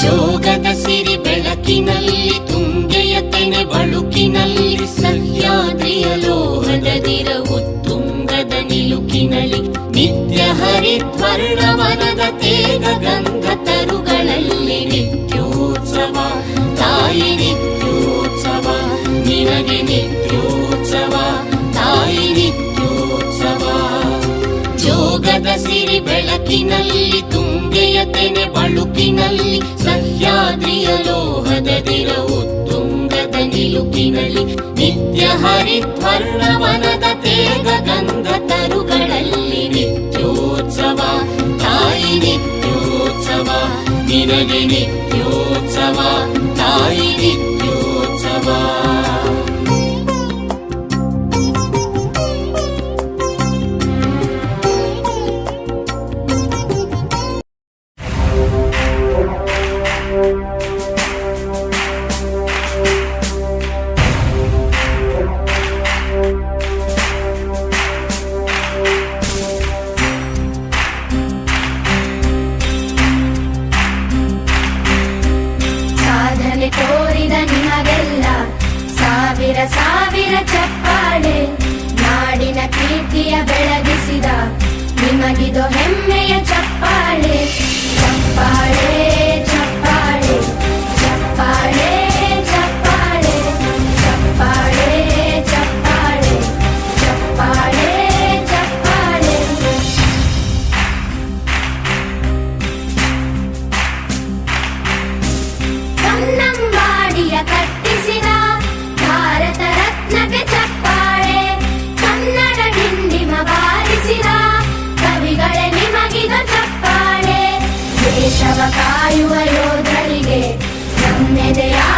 ಜೋಗದ ಸಿರಿ ಬೆಳಕಿನಲ್ಲಿ ತುಂಗೆಯತನೆ ಬಳುಕಿನಲ್ಲಿ, ಸಹ್ಯಾದ್ರಿಯ ಲೋಹದ ದಿರವು ತುಂಗದ ನಿಲುಕಿನಲ್ಲಿ, ನಿತ್ಯ ಹರಿದ್ವರ್ಣ ವನದ ತೇಗ ಗಂಧ ತರುಗಳಲ್ಲಿ ನಿತ್ಯೋತ್ಸವ, ತಾಯಿ ನಿತ್ಯೋತ್ಸವ, ನಿನಗೆ ನಿತ್ಯೋತ್ಸವ, ತಾಯಿ ನಿತ್ಯೋತ್ಸವ. ಜೋಗದ ಸಿರಿ ಬೆಳ ಬೆಳಕಿನಲ್ಲಿ ತುಂಗೆಯ ತೆನೆ ಬಳುಕಿನಲ್ಲಿ, ಸಹ್ಯಾದ್ರಿಯ ಲೋಹದ ದಿನವು ತುಂಗದ ನಿಲುಕಿನಲ್ಲಿ, ನಿತ್ಯ ಹರಿದ್ವರ್ಣವನದ ತೇಗ ಗಂಧ ತರುಗಳಲ್ಲಿ ನಿತ್ಯೋತ್ಸವ, ತಾಯಿ ನಿತ್ಯೋತ್ಸವ, ನಿನಗೆ ನಿತ್ಯೋತ್ಸವ, ತಾಯಿ ನಿತ್ಯೋತ್ಸವ. ಕನ್ನಂಬಾಡಿಯ ಕಟ್ಟಿಸಿದ ಭಾರತ ರತ್ನಕ್ಕೆ ಚಪ್ಪಾಳೆ, ಕನ್ನಡ ಡಿಂಡಿಮ ಬಾರಿಸಿದ ಕವಿಗಳೇ ನಿಮಗಿದ ಚಪ್ಪಾಳೆ. ದೇಶವ ಕಾಯುವ ಯೋಧರಿಗೆ ನಮ್ಮೆದೆಯಾಳದ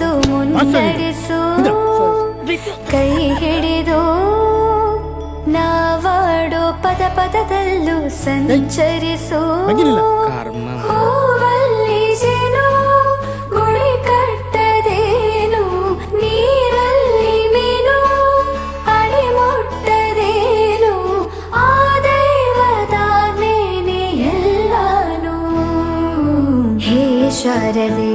ನೆಲೆಯಾಗಿರಿಸು ಮುನ್ನಡೆಸು. ಕೈ ಹಿಡಿದು. ನಾವಾಡೋ ಪದ ಪದದಲ್ಲೂ ಸಂಚರಿಸು. ಹೂವಲ್ಲಿ ಜೇನು ಗುಳಿ ಕಟ್ಟದೇನು ನೀರಲ್ಲಿ ಮೀನು ಅಡಿ ಮುಟ್ಟದೇನು ಆ ದೈವದಾಜ್ಞೆನೇ ಎಲ್ಲಾನು. ಹೇ ಶಾರದೆ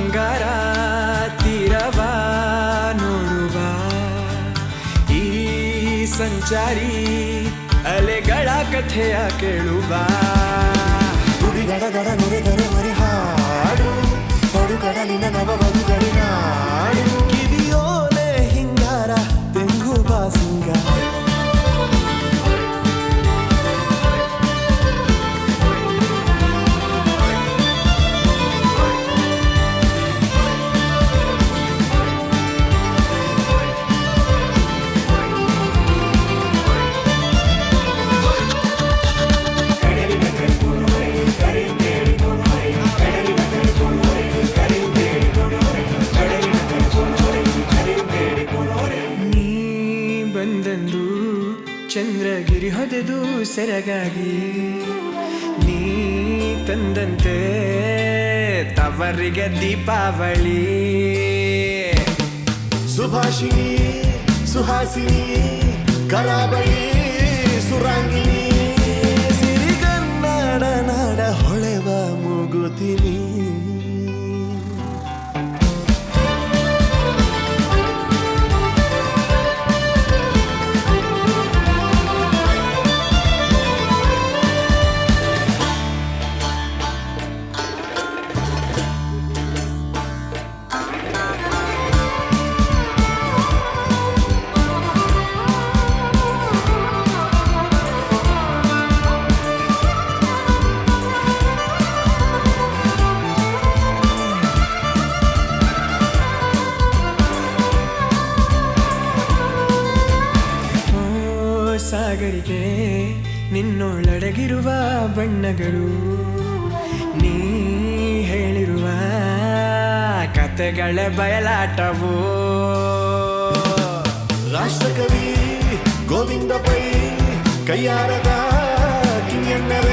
ಬಂಗಾರ ತೀರವ ನೋಡುವ ಈ ಸಂಚಾರಿ ಅಲೆಗಳ ಕಥೆಯ ಕೇಳುವ. ಗುಡಿಗಡ ಗಡ ನುಡಿದರೆ ಮರಿ ಹಾಡು, ನಡು ಕಡಲಿನ ನವ ಬದುಗಡಿ ತವರಿಗೆ ದೀಪಾವಳಿ ಸುಭಾಷಿಣಿ ಸುಹಾಸಿನಿ ಕರಾವಳಿ ಬಣ್ಣಗಳು. ನೀ ಹೇಳಿರುವ ಕತೆಗಳ ಬಯಲಾಟವು. ರಾಷ್ಟ್ರಕವಿ ಗೋವಿಂದ ಪೈ ಕೈಯಾರದ ಕಿಂಗಣ್ಣರ